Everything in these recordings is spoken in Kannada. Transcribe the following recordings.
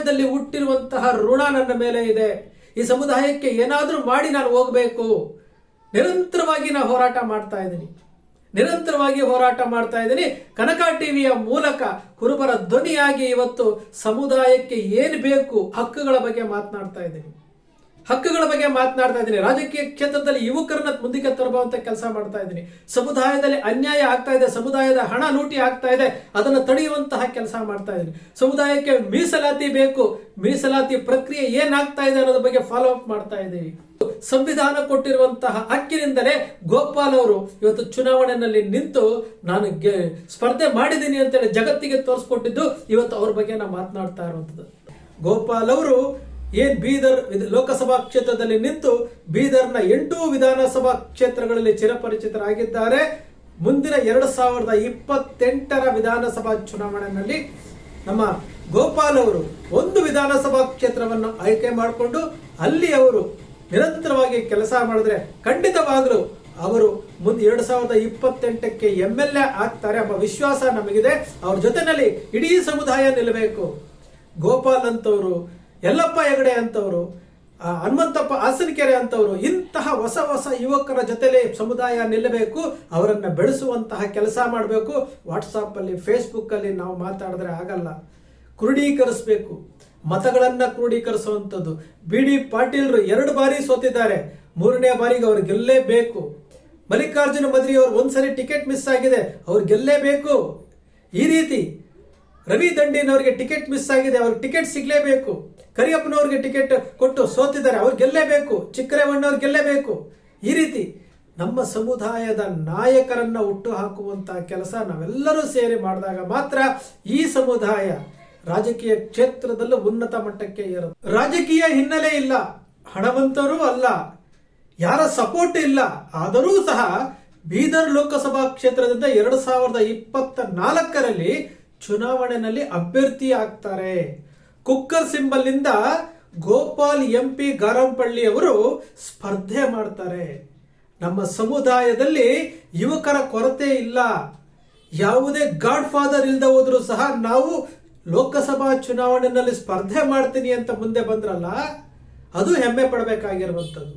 ಸಮುದಾಯದಲ್ಲಿ ಹುಟ್ಟಿರುವಂತಹ ಋಣ ನನ್ನ ಮೇಲೆ ಇದೆ. ಈ ಸಮುದಾಯಕ್ಕೆ ಏನಾದರೂ ಮಾಡಿ ನಾನು ಹೋಗಬೇಕು. ನಿರಂತರವಾಗಿ ನಾನು ಹೋರಾಟ ಮಾಡ್ತಾ ಇದ್ದೀನಿ. ನಿರಂತರವಾಗಿ ಹೋರಾಟ ಮಾಡ್ತಾ ಇದ್ದೀನಿ. ಕನಕ ಟಿವಿಯ ಮೂಲಕ ಕುರುಬರ ಧ್ವನಿಯಾಗಿ ಇವತ್ತು ಸಮುದಾಯಕ್ಕೆ ಏನು ಬೇಕು ಹಕ್ಕುಗಳ ಬಗ್ಗೆ ಮಾತನಾಡ್ತಾ ಇದ್ದೀನಿ. ಹಕ್ಕುಗಳ ಬಗ್ಗೆ ಮಾತನಾಡ್ತಾ ಇದ್ದೀನಿ. ರಾಜಕೀಯ ಕ್ಷೇತ್ರದಲ್ಲಿ ಯುವಕರನ್ನ ಮುಂದಕ್ಕೆ ತರಬಂತ ಕೆಲಸ ಮಾಡ್ತಾ ಇದ್ದೀನಿ. ಸಮುದಾಯದಲ್ಲಿ ಅನ್ಯಾಯ ಆಗ್ತಾ ಇದೆ, ಸಮುದಾಯದ ಹಣ ಲೂಟಿ ಆಗ್ತಾ ಇದೆ, ಅದನ್ನ ತಡೆಯುವಂತಹ ಕೆಲಸ ಮಾಡ್ತಾ ಇದ್ದೀನಿ. ಸಮುದಾಯಕ್ಕೆ ಮೀಸಲಾತಿ ಬೇಕು. ಮೀಸಲಾತಿ ಪ್ರಕ್ರಿಯೆ ಏನಾಗ್ತಾ ಇದೆ ಅನ್ನೋದ್ರ ಬಗ್ಗೆ ಫಾಲೋ ಅಪ್ ಮಾಡ್ತಾ ಇದ್ದೀವಿ. ಸಂವಿಧಾನ ಕೊಟ್ಟಿರುವಂತಹ ಹಕ್ಕಿನಿಂದಲೇ ಗೋಪಾಲ್ ಅವರು ಇವತ್ತು ಚುನಾವಣೆಯಲ್ಲಿ ನಿಂತು ನಾನು ಸ್ಪರ್ಧೆ ಮಾಡಿದ್ದೀನಿ ಅಂತೇಳಿ ಜಗತ್ತಿಗೆ ತೋರಿಸ್ಕೊಟ್ಟಿದ್ದು ಇವತ್ತು ಅವ್ರ ಬಗ್ಗೆ ನಾ ಮಾತನಾಡ್ತಾ ಇರುವಂಥದ್ದು. ಗೋಪಾಲ್ ಅವರು ಏನ್ ಬೀದರ್ ಲೋಕಸಭಾ ಕ್ಷೇತ್ರದಲ್ಲಿ ನಿಂತು ಬೀದರ್ನ ಎಂಟು ವಿಧಾನಸಭಾ ಕ್ಷೇತ್ರಗಳಲ್ಲಿ ಚಿರಪರಿಚಿತರಾಗಿದ್ದಾರೆ. ಮುಂದಿನ ಎರಡು ಸಾವಿರದ ಇಪ್ಪತ್ತೆಂಟರ ವಿಧಾನಸಭಾ ಚುನಾವಣೆಯಲ್ಲಿ ನಮ್ಮ ಗೋಪಾಲ್ ಅವರು ಒಂದು ವಿಧಾನಸಭಾ ಕ್ಷೇತ್ರವನ್ನು ಆಯ್ಕೆ ಮಾಡಿಕೊಂಡು ಅಲ್ಲಿ ಅವರು ನಿರಂತರವಾಗಿ ಕೆಲಸ ಮಾಡಿದ್ರೆ ಖಂಡಿತವಾಗಲೂ ಅವರು ಮುಂದೆ ಎರಡು ಸಾವಿರದ ಇಪ್ಪತ್ತೆಂಟಕ್ಕೆ ಎಂ ಎಲ್ ಎ ಆಗ್ತಾರೆ ಎಂಬ ವಿಶ್ವಾಸ ನಮಗಿದೆ. ಅವ್ರ ಜೊತೆನಲ್ಲಿ ಇಡೀ ಸಮುದಾಯ ನಿಲ್ಲಬೇಕು. ಗೋಪಾಲ್ ಅಂತವರು ಯಲ್ಲಪ್ಪ ಹೆಗಡೆ ಅಂತವರು ಹನುಮಂತಪ್ಪ ಹಾಸನಕೆರೆ ಅಂತವರು, ಇಂತಹ ಹೊಸ ಹೊಸ ಯುವಕರ ಜೊತೆಲೆ ಸಮುದಾಯ ನಿಲ್ಲಬೇಕು, ಅವರನ್ನು ಬೆಳೆಸುವಂತಹ ಕೆಲಸ ಮಾಡಬೇಕು. ವಾಟ್ಸಾಪ್ ಅಲ್ಲಿ ಫೇಸ್ಬುಕ್ ಅಲ್ಲಿ ನಾವು ಮಾತಾಡಿದ್ರೆ ಆಗಲ್ಲ. ಕ್ರೋಢೀಕರಿಸಬೇಕು. ಮತಗಳನ್ನು ಕ್ರೋಢೀಕರಿಸುವಂಥದ್ದು. ಬಿ ಡಿ ಪಾಟೀಲ್ರು ಎರಡು ಬಾರಿ ಸೋತಿದ್ದಾರೆ. ಮೂರನೇ ಬಾರಿಗೆ ಅವ್ರು ಗೆಲ್ಲಲೇಬೇಕು ಮಲ್ಲಿಕಾರ್ಜುನ ಮದ್ರಿ ಅವರು ಒಂದ್ಸರಿ ಟಿಕೆಟ್ ಮಿಸ್ ಆಗಿದೆ. ಅವ್ರು ಗೆಲ್ಲೇಬೇಕು. ಈ ರೀತಿ ರವಿ ದಂಡಿನವರಿಗೆ ಟಿಕೆಟ್ ಮಿಸ್ ಆಗಿದೆ, ಅವ್ರಿಗೆ ಟಿಕೆಟ್ ಸಿಗಲೇಬೇಕು. ಕರಿಯಪ್ಪನವ್ರಿಗೆ ಟಿಕೆಟ್ ಕೊಟ್ಟು ಸೋತಿದ್ದಾರೆ, ಅವ್ರು ಗೆಲ್ಲೇಬೇಕು. ಚಿಕ್ಕರೇವಣ್ಣವ್ರು ಗೆಲ್ಲೇಬೇಕು. ಈ ರೀತಿ ನಮ್ಮ ಸಮುದಾಯದ ನಾಯಕರನ್ನ ಹುಟ್ಟು ಹಾಕುವಂತಹ ಕೆಲಸ ನಾವೆಲ್ಲರೂ ಸೇರಿ ಮಾಡಿದಾಗ ಮಾತ್ರ ಈ ಸಮುದಾಯ ರಾಜಕೀಯ ಕ್ಷೇತ್ರದಲ್ಲೂ ಉನ್ನತ ಮಟ್ಟಕ್ಕೆ ಏರ ರಾಜಕೀಯ ಹಿನ್ನೆಲೆ ಇಲ್ಲ, ಹಣವಂತರೂ ಅಲ್ಲ, ಯಾರ ಸಪೋರ್ಟ್ ಇಲ್ಲ, ಆದರೂ ಸಹ ಬೀದರ್ ಲೋಕಸಭಾ ಕ್ಷೇತ್ರದಿಂದ ಎರಡು ಸಾವಿರದ ಇಪ್ಪತ್ತ ನಾಲ್ಕರಲ್ಲಿ ಚುನಾವಣೆಯಲ್ಲಿ ಅಭ್ಯರ್ಥಿ ಆಗ್ತಾರೆ. ಕುಕ್ಕರ್ ಸಿಂಬಲ್ನಿಂದ ಗೋಪಾಲ್ ಎಂ ಪಿ ಗಾರಂಪಳ್ಳಿ ಅವರು ಸ್ಪರ್ಧೆ ಮಾಡ್ತಾರೆ. ನಮ್ಮ ಸಮುದಾಯದಲ್ಲಿ ಯುವಕರ ಕೊರತೆ ಇಲ್ಲ. ಯಾವುದೇ ಗಾಡ್ ಫಾದರ್ ಇಲ್ಲದೆ ಹೋದರೂ ಸಹ ನಾವು ಲೋಕಸಭಾ ಚುನಾವಣೆಯಲ್ಲಿ ಸ್ಪರ್ಧೆ ಮಾಡ್ತೀನಿ ಅಂತ ಮುಂದೆ ಬಂದ್ರಲ್ಲ, ಅದು ಹೆಮ್ಮೆ ಪಡಬೇಕಾಗಿರುವಂಥದ್ದು.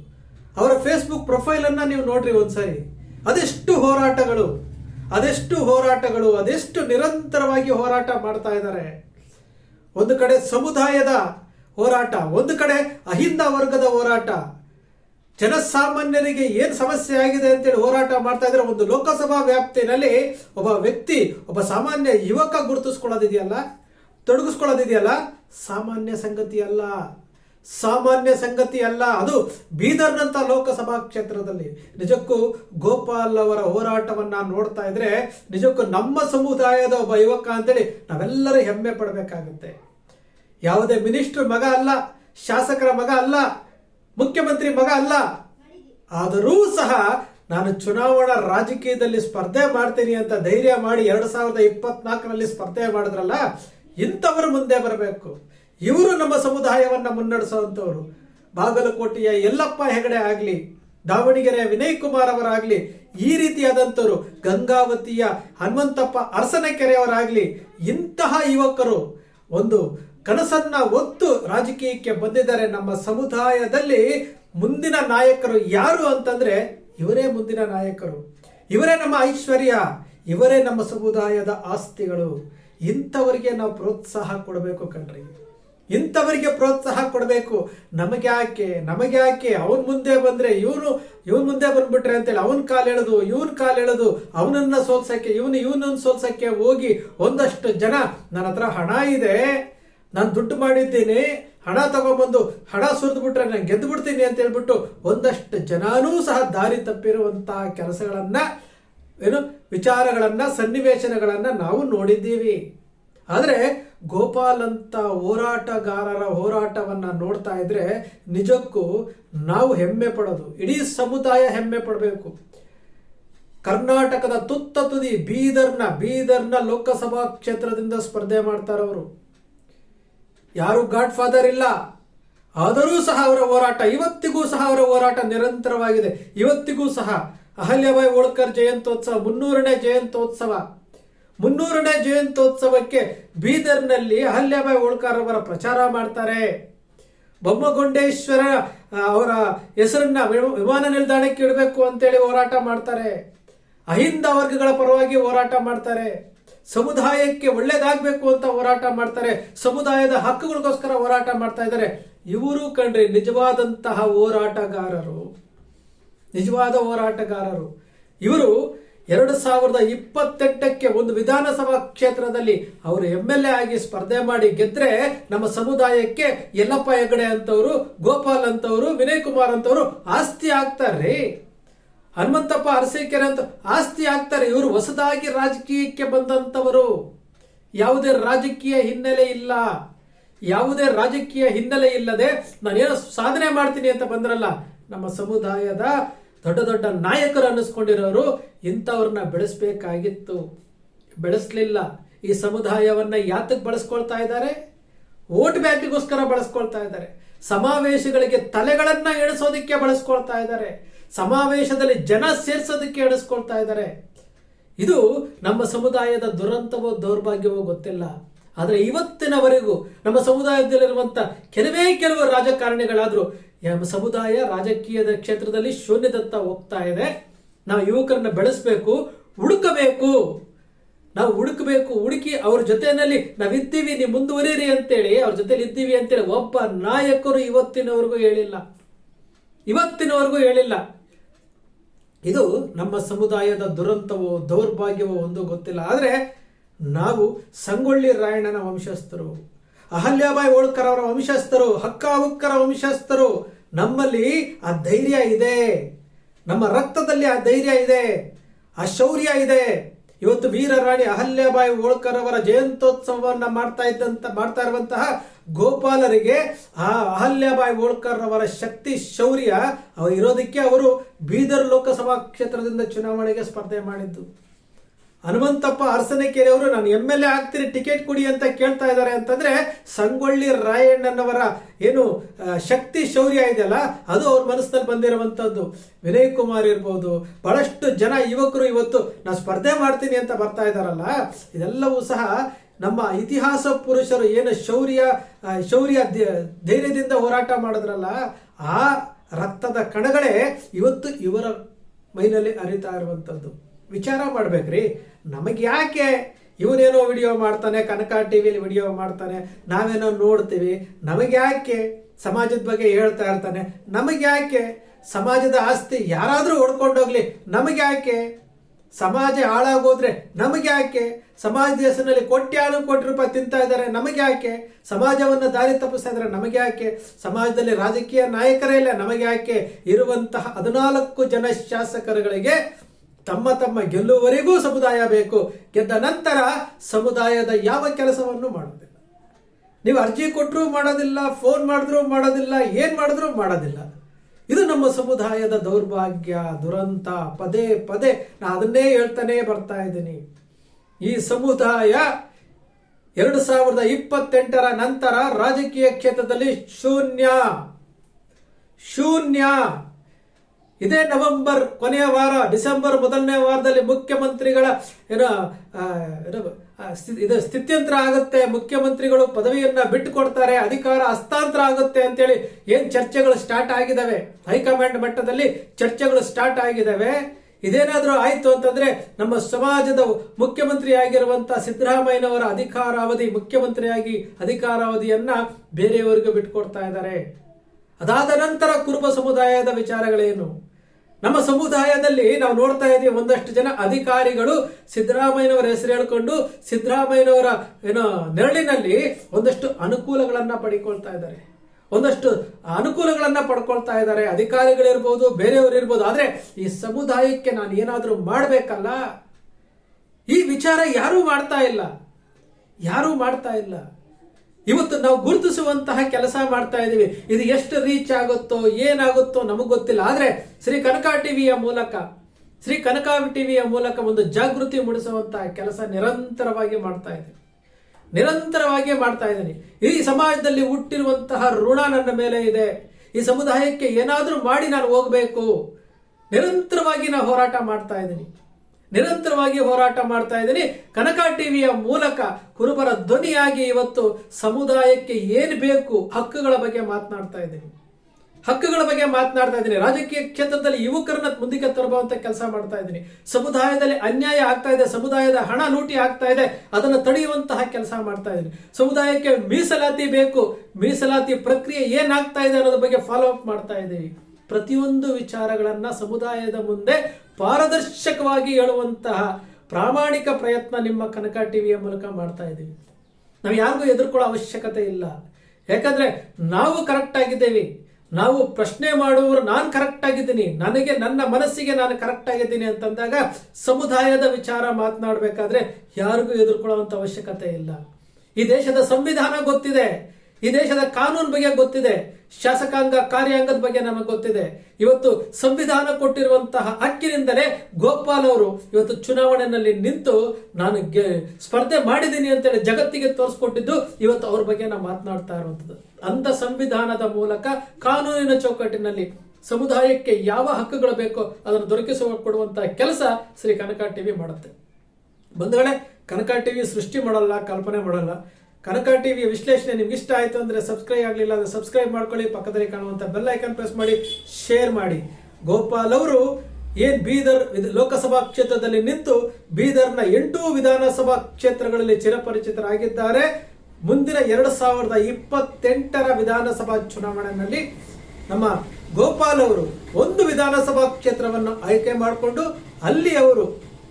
ಅವರ ಫೇಸ್ಬುಕ್ ಪ್ರೊಫೈಲ್ ಅನ್ನ ನೀವು ನೋಡ್ರಿ ಒಂದ್ಸರಿ. ಅದೆಷ್ಟು ಹೋರಾಟಗಳು. ಅದೆಷ್ಟು ಹೋರಾಟಗಳು, ಅದೆಷ್ಟು ನಿರಂತರವಾಗಿ ಹೋರಾಟ ಮಾಡ್ತಾ ಇದ್ದಾರೆ. ಒಂದು ಕಡೆ ಸಮುದಾಯದ ಹೋರಾಟ, ಒಂದು ಕಡೆ ಅಹಿಂದ ವರ್ಗದ ಹೋರಾಟ. ಜನಸಾಮಾನ್ಯರಿಗೆ ಏನು ಸಮಸ್ಯೆ ಆಗಿದೆ ಅಂತೇಳಿ ಹೋರಾಟ ಮಾಡ್ತಾ ಇದ್ರೆ ಒಂದು ಲೋಕಸಭಾ ವ್ಯಾಪ್ತಿನಲ್ಲಿ ಒಬ್ಬ ವ್ಯಕ್ತಿ, ಒಬ್ಬ ಸಾಮಾನ್ಯ ಯುವಕ ಗುರುತಿಸ್ಕೊಳ್ಳೋದಿದೆಯಲ್ಲ, ತೊಡಗಿಸ್ಕೊಳ್ಳೋದಿದೆಯಲ್ಲ? ಸಾಮಾನ್ಯ ಸಂಗತಿ ಅಲ್ಲ ಸಾಮಾನ್ಯ ಸಂಗತಿ ಅಲ್ಲ, ಅದು ಬೀದರ್ನಂತ ಲೋಕಸಭಾ ಕ್ಷೇತ್ರದಲ್ಲಿ. ನಿಜಕ್ಕೂ ಗೋಪಾಲ್ ಅವರ ಹೋರಾಟವನ್ನು ನೋಡ್ತಾ ಇದ್ರೆ, ನಿಜಕ್ಕೂ ನಮ್ಮ ಸಮುದಾಯದ ಒಬ್ಬ ಯುವಕ ಅಂತೇಳಿ ನಾವೆಲ್ಲರೂ ಹೆಮ್ಮೆ ಪಡಬೇಕಾಗುತ್ತೆ. ಯಾವುದೇ ಮಿನಿಸ್ಟರ್ ಮಗ ಅಲ್ಲ, ಶಾಸಕರ ಮಗ ಅಲ್ಲ, ಮುಖ್ಯಮಂತ್ರಿ ಮಗ ಅಲ್ಲ, ಆದರೂ ಸಹ ನಾನು ಚುನಾವಣಾ ರಾಜಕೀಯದಲ್ಲಿ ಸ್ಪರ್ಧೆ ಮಾಡ್ತೀನಿ ಅಂತ ಧೈರ್ಯ ಮಾಡಿ ಎರಡು ಸಾವಿರದ ಇಪ್ಪತ್ನಾಲ್ಕರಲ್ಲಿ ಸ್ಪರ್ಧೆ ಮಾಡಿದ್ರಲ್ಲ, ಇಂಥವರು ಮುಂದೆ ಬರಬೇಕು. ಇವರು ನಮ್ಮ ಸಮುದಾಯವನ್ನ ಮುನ್ನಡೆಸುವಂಥವ್ರು ಬಾಗಲಕೋಟೆಯ ಎಲ್ಲಪ್ಪ ಹೆಗಡೆ ಆಗಲಿ, ದಾವಣಗೆರೆಯ ವಿನಯ್ ಕುಮಾರ್ ಅವರಾಗಲಿ, ಈ ರೀತಿಯಾದಂಥವ್ರು ಗಂಗಾವತಿಯ ಹನುಮಂತಪ್ಪ ಅರಸನಕೆರೆಯವರಾಗಲಿ, ಇಂತಹ ಯುವಕರು ಒಂದು ಕನಸನ್ನ ಒತ್ತು ರಾಜಕೀಯಕ್ಕೆ ಬಂದಿದ್ದಾರೆ ನಮ್ಮ ಸಮುದಾಯದಲ್ಲಿ. ಮುಂದಿನ ನಾಯಕರು ಯಾರು ಅಂತಂದ್ರೆ ಇವರೇ ಮುಂದಿನ ನಾಯಕರು. ಇವರೇ ನಮ್ಮ ಐಶ್ವರ್ಯ, ಇವರೇ ನಮ್ಮ ಸಮುದಾಯದ ಆಸ್ತಿಗಳು. ಇಂಥವರಿಗೆ ನಾವು ಪ್ರೋತ್ಸಾಹ ಕೊಡಬೇಕು ಕಣ್ರಿ. ಇಂಥವರಿಗೆ ಪ್ರೋತ್ಸಾಹ ಕೊಡಬೇಕು. ನಮಗೆ ಯಾಕೆ ನಮಗೆ ಯಾಕೆ ಅವನ್ ಮುಂದೆ ಬಂದ್ರೆ ಇವನು, ಇವನ್ ಮುಂದೆ ಬಂದ್ಬಿಟ್ರೆ ಅಂತೇಳಿ ಅವನ್ ಕಾಲ್ ಎಳೆದು, ಇವನ್ ಕಾಲ್ ಎಳೆದು ಅವನನ್ನ ಸೋಲ್ಸಕ್ಕೆ, ಇವನು ಇವನನ್ನ ಸೋಲ್ಸಕ್ಕೆ ಹೋಗಿ ಒಂದಷ್ಟು ಜನ ನನ್ನ ಹತ್ರ ಹಣ ಇದೆ. ನಾನು ದುಡ್ಡು ಮಾಡಿದ್ದೀನಿ. ಹಣ ತಗೊಂಬಂದು, ಹಣ ಸುರಿದು ಬಿಟ್ರೆ ನಾನು ಗೆದ್ದು ಬಿಡ್ತೀನಿ ಅಂತ ಹೇಳ್ಬಿಟ್ಟು ಒಂದಷ್ಟು ಜನನೂ ಸಹ ದಾರಿ ತಪ್ಪಿರುವಂತಹ ಕೆಲಸಗಳನ್ನು, ಏನು ವಿಚಾರಗಳನ್ನು, ಸನ್ನಿವೇಶನಗಳನ್ನು ನಾವು ನೋಡಿದ್ದೀವಿ. ಆದರೆ ಗೋಪಾಲ್ ಅಂತ ಹೋರಾಟಗಾರರ ಹೋರಾಟವನ್ನು ನೋಡ್ತಾ ಇದ್ರೆ ನಿಜಕ್ಕೂ ನಾವು ಹೆಮ್ಮೆ ಪಡೋದು, ಇಡೀ ಸಮುದಾಯ ಹೆಮ್ಮೆ ಪಡಬೇಕು. ಕರ್ನಾಟಕದ ತುತ್ತ ತುದಿ ಬೀದರ್ನ ಬೀದರ್ನ ಲೋಕಸಭಾ ಕ್ಷೇತ್ರದಿಂದ ಸ್ಪರ್ಧೆ ಮಾಡ್ತಾರವರು ಯಾರು ಗಾಡ್ ಫಾದರ್ ಇಲ್ಲ, ಆದರೂ ಸಹ ಅವರ ಹೋರಾಟ, ಇವತ್ತಿಗೂ ಸಹ ಅವರ ಹೋರಾಟ ನಿರಂತರವಾಗಿದೆ. ಇವತ್ತಿಗೂ ಸಹ ಅಹಲ್ಯಬಾಯಿ ಹೋಳ್ಕರ್ ಜಯಂತ್ಯೋತ್ಸವ, ಮುನ್ನೂರನೇ ಜಯಂತ್ಯೋತ್ಸವ. ಮುನ್ನೂರನೇ ಜಯಂತ್ಯೋತ್ಸವಕ್ಕೆ ಬೀದರ್ನಲ್ಲಿ ಅಹಲ್ಯಾಬಾಯಿ ಹೋಳ್ಕರ್ ಅವರ ಪ್ರಚಾರ ಮಾಡ್ತಾರೆ. ಬೊಮ್ಮಗೊಂಡೇಶ್ವರ ಅವರ ಹೆಸರನ್ನ ವಿಮಾನ ನಿಲ್ದಾಣಕ್ಕೆ ಇಡಬೇಕು ಅಂತೇಳಿ ಹೋರಾಟ ಮಾಡ್ತಾರೆ. ಅಹಿಂದ ವರ್ಗಗಳ ಪರವಾಗಿ ಹೋರಾಟ ಮಾಡ್ತಾರೆ. ಸಮುದಾಯಕ್ಕೆ ಒಳ್ಳೇದಾಗಬೇಕು ಅಂತ ಹೋರಾಟ ಮಾಡ್ತಾರೆ. ಸಮುದಾಯದ ಹಕ್ಕುಗಳಿಗೋಸ್ಕರ ಹೋರಾಟ ಮಾಡ್ತಾ ಇದ್ದಾರೆ. ಇವರು ಕಣ್ರಿ ನಿಜವಾದಂತಹ ಹೋರಾಟಗಾರರು. ನಿಜವಾದ ಹೋರಾಟಗಾರರು. ಇವರು ಎರಡು ಸಾವಿರದ ಇಪ್ಪತ್ತೆಂಟಕ್ಕೆ ಒಂದು ವಿಧಾನಸಭಾ ಕ್ಷೇತ್ರದಲ್ಲಿ ಅವರು ಎಂ ಎಲ್ ಎ ಆಗಿ ಸ್ಪರ್ಧೆ ಮಾಡಿ ಗೆದ್ರೆ ನಮ್ಮ ಸಮುದಾಯಕ್ಕೆ ಯಲ್ಲಪ್ಪ ಹೆಗಡೆ ಅಂತವರು, ಗೋಪಾಲ್ ಅಂತವರು, ವಿನಯ್ ಕುಮಾರ್ ಅಂತವರು ಆಸ್ತಿ ಆಗ್ತಾರ್ರಿ. ಹನುಮಂತಪ್ಪ ಅರಸೀಕೆರೆ ಅಂತ ಆಸ್ತಿ ಆಗ್ತಾರೆ. ಇವರು ಹೊಸದಾಗಿ ರಾಜಕೀಯಕ್ಕೆ ಬಂದಂತವರು ಯಾವುದೇ ರಾಜಕೀಯ ಹಿನ್ನೆಲೆ ಇಲ್ಲ. ಯಾವುದೇ ರಾಜಕೀಯ ಹಿನ್ನೆಲೆ ಇಲ್ಲದೆ ನಾನೇನೋ ಸಾಧನೆ ಮಾಡ್ತೀನಿ ಅಂತ ಬಂದ್ರಲ್ಲ, ನಮ್ಮ ಸಮುದಾಯದ ದೊಡ್ಡ ದೊಡ್ಡ ನಾಯಕರು ಅನ್ನಿಸ್ಕೊಂಡಿರೋರು ಇಂಥವ್ರನ್ನ ಬೆಳೆಸ್ಬೇಕಾಗಿತ್ತು. ಬೆಳೆಸ್ಲಿಲ್ಲ. ಈ ಸಮುದಾಯವನ್ನ ಯಾತಕ್ಕೆ ಬಳಸ್ಕೊಳ್ತಾ ಇದ್ದಾರೆ? ವೋಟ್ ಬ್ಯಾಂಕಿಗೋಸ್ಕರ ಬಳಸ್ಕೊಳ್ತಾ ಇದ್ದಾರೆ. ಸಮಾವೇಶಗಳಿಗೆ ತಲೆಗಳನ್ನು ಎಣಿಸೋದಕ್ಕೆ ಬಳಸ್ಕೊಳ್ತಾ ಇದ್ದಾರೆ. ಸಮಾವೇಶದಲ್ಲಿ ಜನ ಸೇರ್ಸೋದಕ್ಕೆ ಎಣಿಸ್ಕೊಳ್ತಾ ಇದ್ದಾರೆ. ಇದು ನಮ್ಮ ಸಮುದಾಯದ ದುರಂತವೋ ದೌರ್ಭಾಗ್ಯವೋ ಗೊತ್ತಿಲ್ಲ. ಆದರೆ ಇವತ್ತಿನವರೆಗೂ ನಮ್ಮ ಸಮುದಾಯದಲ್ಲಿರುವಂಥ ಕೆಲವೇ ಕೆಲವು ರಾಜಕಾರಣಿಗಳಾದರೂ ಸಮುದಾಯ ರಾಜಕೀಯದ ಕ್ಷೇತ್ರದಲ್ಲಿ ಶೂನ್ಯದತ್ತ ಹೋಗ್ತಾ ಇದೆ. ನಾವು ಯುವಕರನ್ನ ಬೆಳೆಸಬೇಕು, ಹುಡುಕಬೇಕು. ನಾವು ಹುಡುಕಬೇಕು, ಹುಡುಕಿ ಅವ್ರ ಜೊತೆಯಲ್ಲಿ ನಾವಿದ್ದೀವಿ, ನೀವು ಮುಂದುವರಿರಿ ಅಂತೇಳಿ, ಅವ್ರ ಜೊತೆಲಿ ಇದ್ದೀವಿ ಅಂತೇಳಿ ಒಬ್ಬ ನಾಯಕರು ಇವತ್ತಿನವರೆಗೂ ಹೇಳಿಲ್ಲ. ಇವತ್ತಿನವರೆಗೂ ಹೇಳಿಲ್ಲ. ಇದು ನಮ್ಮ ಸಮುದಾಯದ ದುರಂತವೋ, ದೌರ್ಭಾಗ್ಯವೋ ಒಂದು ಗೊತ್ತಿಲ್ಲ. ಆದರೆ ನಾವು ಸಂಗೊಳ್ಳಿ ರಾಯಣ್ಣನ ವಂಶಸ್ಥರು, ಅಹಲ್ಯಾಬಾಯಿ ಓಳ್ಕರ್ ಅವರ ವಂಶಸ್ಥರು, ಹಕ್ಕ ಹುಕ್ಕರ ವಂಶಸ್ಥರು, ನಮ್ಮಲ್ಲಿ ಆ ಧೈರ್ಯ ಇದೆ. ನಮ್ಮ ರಕ್ತದಲ್ಲಿ ಆ ಧೈರ್ಯ ಇದೆ. ಆ ಶೌರ್ಯ ಇದೆ. ಇವತ್ತು ವೀರರಾಣಿ ಅಹಲ್ಯಾಬಾಯಿ ಓಳ್ಕರ್ ಅವರ ಜಯಂತೋತ್ಸವವನ್ನು ಮಾಡ್ತಾ ಇದ್ದಂತ, ಮಾಡ್ತಾ ಇರುವಂತಹ ಗೋಪಾಲರಿಗೆ ಆ ಅಹಲ್ಯಾಬಾಯಿ ಹೋಳ್ಕರ್ ಅವರ ಶಕ್ತಿ, ಶೌರ್ಯ ಇರೋದಕ್ಕೆ ಅವರು ಬೀದರ್ ಲೋಕಸಭಾ ಕ್ಷೇತ್ರದಿಂದ ಚುನಾವಣೆಗೆ ಸ್ಪರ್ಧೆ ಮಾಡಿದ್ದು. ಹನುಮಂತಪ್ಪ ಅರಸನಕೆರೆಯವರು, ನಾನು ಎಂ ಎಲ್ ಎ ಟಿಕೆಟ್ ಕೊಡಿ ಅಂತ ಕೇಳ್ತಾ ಇದ್ದಾರೆ ಅಂತಂದ್ರೆ, ಸಂಗೊಳ್ಳಿ ರಾಯಣ್ಣನವರ ಏನು ಶಕ್ತಿ ಶೌರ್ಯ ಇದೆಯಲ್ಲ, ಅದು ಅವ್ರ ಮನಸ್ಸಿನಲ್ಲಿ ಬಂದಿರುವಂತದ್ದು. ವಿನಯ್ ಕುಮಾರ್ ಇರ್ಬೋದು, ಬಹಳಷ್ಟು ಜನ ಯುವಕರು ಇವತ್ತು, ನಾನು ಸ್ಪರ್ಧೆ ಮಾಡ್ತೀನಿ ಅಂತ ಬರ್ತಾ ಇದಾರಲ್ಲ ಇದೆಲ್ಲವೂ ಸಹ ನಮ್ಮ ಇತಿಹಾಸ ಪುರುಷರು ಏನು ಶೌರ್ಯ ಶೌರ್ಯ ಧೈರ್ಯದಿಂದ ಹೋರಾಟ ಮಾಡಿದ್ರಲ್ಲ, ಆ ರಕ್ತದ ಕಣಗಳೇ ಇವತ್ತು ಇವರ ಮೈನಲ್ಲಿ ಅರಿತಾ ಇರುವಂಥದ್ದು ವಿಚಾರ ಮಾಡ್ಬೇಕ್ರಿ. ನಮಗೆ ಯಾಕೆ ಇವನೇನೋ ವಿಡಿಯೋ ಮಾಡ್ತಾನೆ, ಕನಕ ಟಿವಿಲಿ ವಿಡಿಯೋ ಮಾಡ್ತಾನೆ, ನಾವೇನೋ ನೋಡ್ತೀವಿ. ನಮಗೆ ಯಾಕೆ ಸಮಾಜದ ಬಗ್ಗೆ ಹೇಳ್ತಾ ಇರ್ತಾನೆ. ನಮಗೆ ಯಾಕೆ ಸಮಾಜದ ಆಸ್ತಿ ಯಾರಾದರೂ ಹೊಡ್ಕೊಂಡೋಗ್ಲಿ ನಮಗೆ ಯಾಕೆ ಸಮಾಜ ಹಾಳಾಗೋದ್ರೆ ನಮಗೆ ಯಾಕೆ ಸಮಾಜದ ಹೆಸರಿನಲ್ಲಿ ಆಳು ಕೋಟಿ ರೂಪಾಯಿ ತಿಂತಾ ಇದ್ದಾರೆ. ನಮಗೆ ಯಾಕೆ ಸಮಾಜವನ್ನು ದಾರಿ ತಪ್ಪಿಸ್ತಾ ಇದ್ದಾರೆ. ನಮಗೆ ಯಾಕೆ ಸಮಾಜದಲ್ಲಿ ರಾಜಕೀಯ ನಾಯಕರೇ ಇಲ್ಲ. ನಮಗೆ ಯಾಕೆ ಇರುವಂತಹ ಹದಿನಾಲ್ಕು ಜನ ಶಾಸಕರುಗಳಿಗೆ ತಮ್ಮ ತಮ್ಮ ಗೆಲ್ಲುವವರೆಗೂ ಸಮುದಾಯ ಬೇಕು. ಗೆದ್ದ ನಂತರ ಸಮುದಾಯದ ಯಾವ ಕೆಲಸವನ್ನು ಮಾಡೋದಿಲ್ಲ ನೀವು ಅರ್ಜಿ ಕೊಟ್ಟರೂ ಮಾಡೋದಿಲ್ಲ, ಫೋನ್ ಮಾಡಿದ್ರು ಮಾಡೋದಿಲ್ಲ, ಏನು ಮಾಡಿದ್ರು ಮಾಡೋದಿಲ್ಲ. ಇದು ನಮ್ಮ ಸಮುದಾಯದ ದೌರ್ಭಾಗ್ಯ, ದುರಂತ, ಪದೇ ಪದೇ. ನಾ ಅದನ್ನೇ ಹೇಳ್ತಾನೆ ಬರ್ತಾ ಇದ್ದೀನಿ. ಈ ಸಮುದಾಯ ಎರಡು ಸಾವಿರದ ಇಪ್ಪತ್ತೆಂಟರ ನಂತರ ರಾಜಕೀಯ ಕ್ಷೇತ್ರದಲ್ಲಿ ಶೂನ್ಯ. ಶೂನ್ಯ. ಇದೇ ನವೆಂಬರ್ ಕೊನೆಯ ವಾರ, ಡಿಸೆಂಬರ್ ಮೊದಲನೇ ವಾರದಲ್ಲಿ ಮುಖ್ಯಮಂತ್ರಿಗಳ, ಏನೋ ಇದು ಸ್ಥಿತ್ಯಂತರ ಆಗುತ್ತೆ, ಮುಖ್ಯಮಂತ್ರಿಗಳು ಪದವಿಯನ್ನ ಬಿಟ್ಟು ಕೊಡ್ತಾರೆ ಅಧಿಕಾರ ಹಸ್ತಾಂತರ ಆಗುತ್ತೆ ಅಂತೇಳಿ ಏನು ಚರ್ಚೆಗಳು ಸ್ಟಾರ್ಟ್ ಆಗಿದ್ದಾವೆ ಹೈಕಮಾಂಡ್ ಮಟ್ಟದಲ್ಲಿ ಚರ್ಚೆಗಳು ಸ್ಟಾರ್ಟ್ ಆಗಿದ್ದಾವೆ ಇದೇನಾದರೂ ಆಯಿತು ಅಂತಂದ್ರೆ ನಮ್ಮ ಸಮಾಜದ ಮುಖ್ಯಮಂತ್ರಿ ಆಗಿರುವಂತ ಸಿದ್ದರಾಮಯ್ಯನವರ ಅಧಿಕಾರಾವಧಿ, ಮುಖ್ಯಮಂತ್ರಿಯಾಗಿ ಅಧಿಕಾರಾವಧಿಯನ್ನು ಬೇರೆಯವರಿಗೆ ಬಿಟ್ಕೊಡ್ತಾ ಇದ್ದಾರೆ. ಅದಾದ ನಂತರ ಕುರುಬ ಸಮುದಾಯದ ವಿಚಾರಗಳೇನು? ನಮ್ಮ ಸಮುದಾಯದಲ್ಲಿ ನಾವು ನೋಡ್ತಾ ಇದ್ದೀವಿ ಒಂದಷ್ಟು ಜನ ಅಧಿಕಾರಿಗಳು ಸಿದ್ದರಾಮಯ್ಯನವರ ಹೆಸರು ಹೇಳ್ಕೊಂಡು ಸಿದ್ದರಾಮಯ್ಯನವರ ಏನೋ ನೆರಳಿನಲ್ಲಿ ಒಂದಷ್ಟು ಅನುಕೂಲಗಳನ್ನು ಪಡ್ಕೊಳ್ತಾ ಇದ್ದಾರೆ. ಒಂದಷ್ಟು ಅನುಕೂಲಗಳನ್ನು ಪಡ್ಕೊಳ್ತಾ ಇದ್ದಾರೆ. ಅಧಿಕಾರಿಗಳಿರ್ಬೋದು ಬೇರೆಯವರು ಇರ್ಬೋದು. ಆದ್ರೆ ಈ ಸಮುದಾಯಕ್ಕೆ ನಾನು ಏನಾದರೂ ಮಾಡಬೇಕಲ್ಲ? ಈ ವಿಚಾರ ಯಾರೂ ಮಾಡ್ತಾ ಇಲ್ಲ. ಯಾರೂ ಮಾಡ್ತಾ ಇಲ್ಲ. ಇವತ್ತು ನಾವು ಗುರುತಿಸುವಂತಹ ಕೆಲಸ ಮಾಡ್ತಾ ಇದ್ದೀವಿ ಇದು ಎಷ್ಟು ರೀಚ್ ಆಗುತ್ತೋ, ಏನಾಗುತ್ತೋ ನಮಗೆ ಗೊತ್ತಿಲ್ಲ. ಆದರೆ ಶ್ರೀ ಕನಕ ಟಿವಿಯ ಮೂಲಕ, ಶ್ರೀ ಕನಕ ಟಿವಿಯ ಮೂಲಕ ಒಂದು ಜಾಗೃತಿ ಮೂಡಿಸುವಂತಹ ಕೆಲಸ ನಿರಂತರವಾಗಿ ಮಾಡ್ತಾ ಇದ್ದೀವಿ ನಿರಂತರವಾಗಿ ಮಾಡ್ತಾ ಇದ್ದೀನಿ. ಈ ಸಮಾಜದಲ್ಲಿ ಹುಟ್ಟಿರುವಂತಹ ಋಣ ನನ್ನ ಮೇಲೆ ಇದೆ. ಈ ಸಮುದಾಯಕ್ಕೆ ಏನಾದರೂ ಮಾಡಿ ನಾನು ಹೋಗಬೇಕು. ನಿರಂತರವಾಗಿ ನಾನು ಹೋರಾಟ ಮಾಡ್ತಾ ಇದ್ದೀನಿ. ನಿರಂತರವಾಗಿ ಹೋರಾಟ ಮಾಡ್ತಾ ಇದ್ದೀನಿ. ಕನಕ ಟಿವಿಯ ಮೂಲಕ ಕುರುಬರ ಧ್ವನಿಯಾಗಿ ಇವತ್ತು ಸಮುದಾಯಕ್ಕೆ ಏನು ಬೇಕು ಹಕ್ಕುಗಳ ಬಗ್ಗೆ ಮಾತನಾಡ್ತಾ ಇದ್ದೀನಿ. ಹಕ್ಕುಗಳ ಬಗ್ಗೆ ಮಾತನಾಡ್ತಾ ಇದ್ದೀನಿ. ರಾಜಕೀಯ ಕ್ಷೇತ್ರದಲ್ಲಿ ಯುವಕರನ್ನ ಮುಂದಕ್ಕೆ ತರುವಂತ ಕೆಲಸ ಮಾಡ್ತಾ ಇದ್ದೀನಿ. ಸಮುದಾಯದಲ್ಲಿ ಅನ್ಯಾಯ ಆಗ್ತಾ ಇದೆ, ಸಮುದಾಯದ ಹಣ ಲೂಟಿ ಆಗ್ತಾ ಇದೆ, ಅದನ್ನು ತಡೆಯುವಂತಹ ಕೆಲಸ ಮಾಡ್ತಾ ಇದ್ದೀನಿ. ಸಮುದಾಯಕ್ಕೆ ಮೀಸಲಾತಿ ಬೇಕು, ಮೀಸಲಾತಿ ಪ್ರಕ್ರಿಯೆ ಏನಾಗ್ತಾ ಇದೆ ಅನ್ನೋದ್ರ ಬಗ್ಗೆ ಫಾಲೋ ಅಪ್ ಮಾಡ್ತಾ ಇದ್ದೀವಿ. ಪ್ರತಿಯೊಂದು ವಿಚಾರಗಳನ್ನ ಸಮುದಾಯದ ಮುಂದೆ ಪಾರದರ್ಶಕವಾಗಿ ಹೇಳುವಂತಹ ಪ್ರಾಮಾಣಿಕ ಪ್ರಯತ್ನ ನಿಮ್ಮ ಕನಕ ಟಿವಿಯ ಮೂಲಕ ಮಾಡ್ತಾ ಇದ್ದೀವಿ ನಾವು ಯಾರಿಗೂ ಎದುರ್ಕೊಳ್ಳೋ ಅವಶ್ಯಕತೆ ಇಲ್ಲ. ಯಾಕಂದ್ರೆ ನಾವು ಕರೆಕ್ಟ್ ಆಗಿದ್ದೇವೆ. ನಾವು ಪ್ರಶ್ನೆ ಮಾಡುವವರು ನಾನು ಕರೆಕ್ಟ್ ಆಗಿದ್ದೀನಿ. ನನಗೆ ನನ್ನ ಮನಸ್ಸಿಗೆ ನಾನು ಕರೆಕ್ಟ್ ಆಗಿದ್ದೀನಿ ಅಂತಂದಾಗ ಸಮುದಾಯದ ವಿಚಾರ ಮಾತನಾಡಬೇಕಾದ್ರೆ ಯಾರಿಗೂ ಎದುರ್ಕೊಳ್ಳುವಂತ ಅವಶ್ಯಕತೆ ಇಲ್ಲ. ಈ ದೇಶದ ಸಂವಿಧಾನ ಗೊತ್ತಿದೆ. ಈ ದೇಶದ ಕಾನೂನು ಬಗ್ಗೆ ಗೊತ್ತಿದೆ, ಶಾಸಕಾಂಗ ಕಾರ್ಯಾಂಗದ ಬಗ್ಗೆ ನಮಗೆ ಗೊತ್ತಿದೆ. ಇವತ್ತು ಸಂವಿಧಾನ ಕೊಟ್ಟಿರುವಂತಹ ಹಕ್ಕಿನಿಂದಲೇ ಗೋಪಾಲ್ ಅವರು ಇವತ್ತು ಚುನಾವಣೆಯಲ್ಲಿ ನಿಂತು ನಾನು ಸ್ಪರ್ಧೆ ಮಾಡಿದ್ದೀನಿ ಅಂತೇಳಿ ಜಗತ್ತಿಗೆ ತೋರಿಸ್ಕೊಟ್ಟಿದ್ದು ಇವತ್ತು ಅವ್ರ ಬಗ್ಗೆ ನಾವು ಮಾತನಾಡ್ತಾ ಇರುವಂಥದ್ದು. ಅಂಥ ಸಂವಿಧಾನದ ಮೂಲಕ ಕಾನೂನಿನ ಚೌಕಟ್ಟಿನಲ್ಲಿ ಸಮುದಾಯಕ್ಕೆ ಯಾವ ಹಕ್ಕುಗಳು ಬೇಕೋ ಅದನ್ನು ದೊರಕಿಸುವ ಕೊಡುವಂತಹ ಕೆಲಸ ಶ್ರೀ ಕನಕ ಟಿವಿ ಮಾಡುತ್ತೆ. ಬಂಧುಗಳೇ, ಕನಕ ಟಿವಿ ಸೃಷ್ಟಿ ಮಾಡಲ್ಲ, ಕಲ್ಪನೆ ಮಾಡಲ್ಲ. ಕನಕ ಟಿವಿಯ ವಿಶ್ಲೇಷಣೆ ನಿಮ್ಗೆ ಇಷ್ಟ ಆಯ್ತು ಅಂದ್ರೆ ಸಬ್ಸ್ಕ್ರೈಬ್ ಆಗಲಿಲ್ಲ ಅಂದ್ರೆ ಸಬ್ಸ್ಕ್ರೈಬ್ ಮಾಡ್ಕೊಳ್ಳಿ. ಪಕ್ಕದಲ್ಲಿ ಕಾಣುವಂತ ಬೆಲ್ ಐಕನ್ ಪ್ರೆಸ್ ಮಾಡಿ ಶೇರ್ ಮಾಡಿ. ಗೋಪಾಲ್ ಅವರು ಏನ್ ಬೀದರ್ ಲೋಕಸಭಾ ಕ್ಷೇತ್ರದಲ್ಲಿ ನಿಂತು ಬೀದರ್ನ ಎಂಟು ವಿಧಾನಸಭಾ ಕ್ಷೇತ್ರಗಳಲ್ಲಿ ಚಿರಪರಿಚಿತರಾಗಿದ್ದಾರೆ. ಮುಂದಿನ ಎರಡು ಸಾವಿರದ ಇಪ್ಪತ್ತೆಂಟರ ವಿಧಾನಸಭಾ ಚುನಾವಣೆಯಲ್ಲಿ ನಮ್ಮ ಗೋಪಾಲ್ ಅವರು ಒಂದು ವಿಧಾನಸಭಾ ಕ್ಷೇತ್ರವನ್ನು ಆಯ್ಕೆ ಮಾಡಿಕೊಂಡು ಅಲ್ಲಿ ಅವರು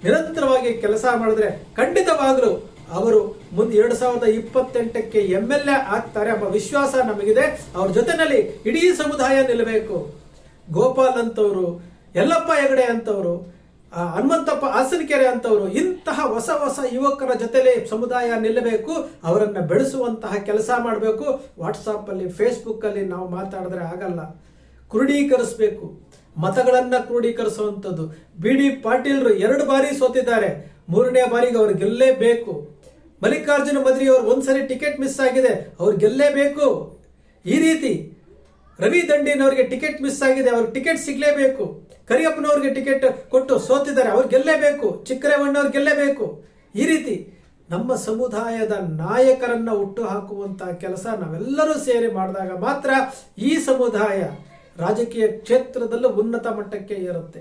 ನಿರಂತರವಾಗಿ ಕೆಲಸ ಮಾಡಿದ್ರೆ ಖಂಡಿತವಾಗಲೂ ಅವರು ಮುಂದೆ ಎರಡು ಸಾವಿರದ ಇಪ್ಪತ್ತೆಂಟಕ್ಕೆ ಎಂ ಎಲ್ ಎ ಆಗ್ತಾರೆ ಎಂಬ ವಿಶ್ವಾಸ ನಮಗಿದೆ. ಅವ್ರ ಜೊತೆನಲ್ಲಿ ಇಡೀ ಸಮುದಾಯ ನಿಲ್ಲಬೇಕು. ಗೋಪಾಲ್ ಅಂತವರು, ಯಲ್ಲಪ್ಪ ಹೆಗಡೆ ಅಂತವರು ಹನುಮಂತಪ್ಪ ಹಾಸನಕೆರೆ ಅಂತವರು, ಇಂತಹ ಹೊಸ ಹೊಸ ಯುವಕರ ಜೊತೆಲೆ ಸಮುದಾಯ ನಿಲ್ಲಬೇಕು. ಅವರನ್ನ ಬೆಳೆಸುವಂತಹ ಕೆಲಸ ಮಾಡಬೇಕು. ವಾಟ್ಸಾಪ್ ಅಲ್ಲಿ ಫೇಸ್ಬುಕ್ ಅಲ್ಲಿ ನಾವು ಮಾತಾಡಿದ್ರೆ ಆಗಲ್ಲ. ಕ್ರೋಢೀಕರಿಸಬೇಕು. ಮತಗಳನ್ನು ಕ್ರೋಢೀಕರಿಸುವಂಥದ್ದು. ಬಿ ಡಿ ಪಾಟೀಲ್ರು ಎರಡು ಬಾರಿ ಸೋತಿದ್ದಾರೆ. ಮೂರನೇ ಬಾರಿಗೆ ಅವ್ರು ಗೆಲ್ಲೇಬೇಕು ಮಲ್ಲಿಕಾರ್ಜುನ ಮದ್ರಿ ಅವರು ಒಂದ್ಸರಿ ಟಿಕೆಟ್ ಮಿಸ್ ಆಗಿದೆ, ಅವ್ರು ಗೆಲ್ಲೇಬೇಕು. ಈ ರೀತಿ ರವಿ ದಂಡಿನವ್ರಿಗೆ ಟಿಕೆಟ್ ಮಿಸ್ ಆಗಿದೆ, ಅವ್ರಿಗೆ ಟಿಕೆಟ್ ಸಿಗಲೇಬೇಕು. ಕರಿಯಪ್ಪನವ್ರಿಗೆ ಟಿಕೆಟ್ ಕೊಟ್ಟು ಸೋತಿದ್ದಾರೆ, ಅವ್ರು ಗೆಲ್ಲೇಬೇಕು. ಚಿಕ್ಕರೇವಣ್ಣವ್ರು ಗೆಲ್ಲೇಬೇಕು. ಈ ರೀತಿ ನಮ್ಮ ಸಮುದಾಯದ ನಾಯಕರನ್ನ ಹುಟ್ಟು ಹಾಕುವಂತಹ ಕೆಲಸ ನಾವೆಲ್ಲರೂ ಸೇರಿ ಮಾಡಿದಾಗ ಮಾತ್ರ ಈ ಸಮುದಾಯ ರಾಜಕೀಯ ಕ್ಷೇತ್ರದಲ್ಲೂ ಉನ್ನತ ಮಟ್ಟಕ್ಕೆ ಏರುತ್ತೆ.